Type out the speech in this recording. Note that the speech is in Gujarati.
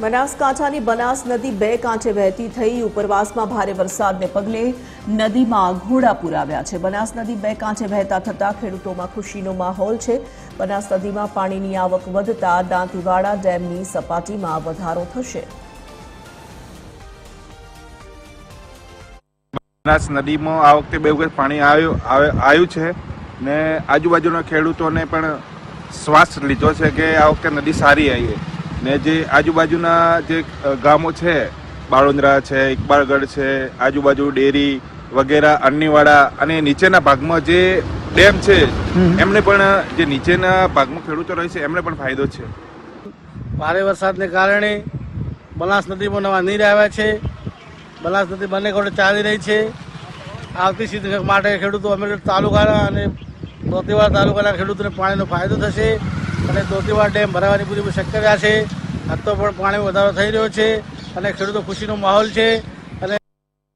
બનાસકાંઠાની બનાસ નદી બે કાંઠે વહેતી થઈ. ઉપરવાસમાં ભારે વરસાદને પગલે નદીમાં ઘોડાપુર આવ્યા છે. બનાસ નદી બે કાંઠે વહેતા થતા ખેડૂતોમાં ખુશીનો માહોલ છે. બનાસ નદીમાં પાણીની આવક વધતા દાંતીવાડા ડેમની સપાટીમાં વધારો થશે. બનાસ નદીમાં આ વખતે બે વખત પાણી આવ્યું આવ્યું છે ને આજુબાજુના ખેડૂતોને પણ શ્વાસ લીધો છે કે આ વખતે નદી સારી આવી ને જે આજુબાજુના જે ગામો છે બાળોંદરા છે ઇકબાલગઢ છે આજુબાજુ ડેરી વગેરે અન્નીવાડા અને નીચેના ભાગમાં જે ડેમ છે એમને પણ જે નીચેના ભાગમાં ખેડૂતો રહે છે એમને પણ ફાયદો છે. ભારે વરસાદને કારણે બનાસ નદીમાં નવા નીર આવ્યા છે. બનાસ નદી બંને કોડે ચાલી રહી છે. આવતી સિઝન માટે ખેડૂતો અમીરગઢ તાલુકાના અને દોતીવાડા તાલુકાના ખેડૂતોને પાણીનો ફાયદો થશે. અને દોતીવાડ ડેમ ભરાવાની પૂરી શક્યતા છે. આજ તો પણ પાણી વધારો થઈ રહ્યો છે અને ખેડૂતો ખુશીનો માહોલ છે.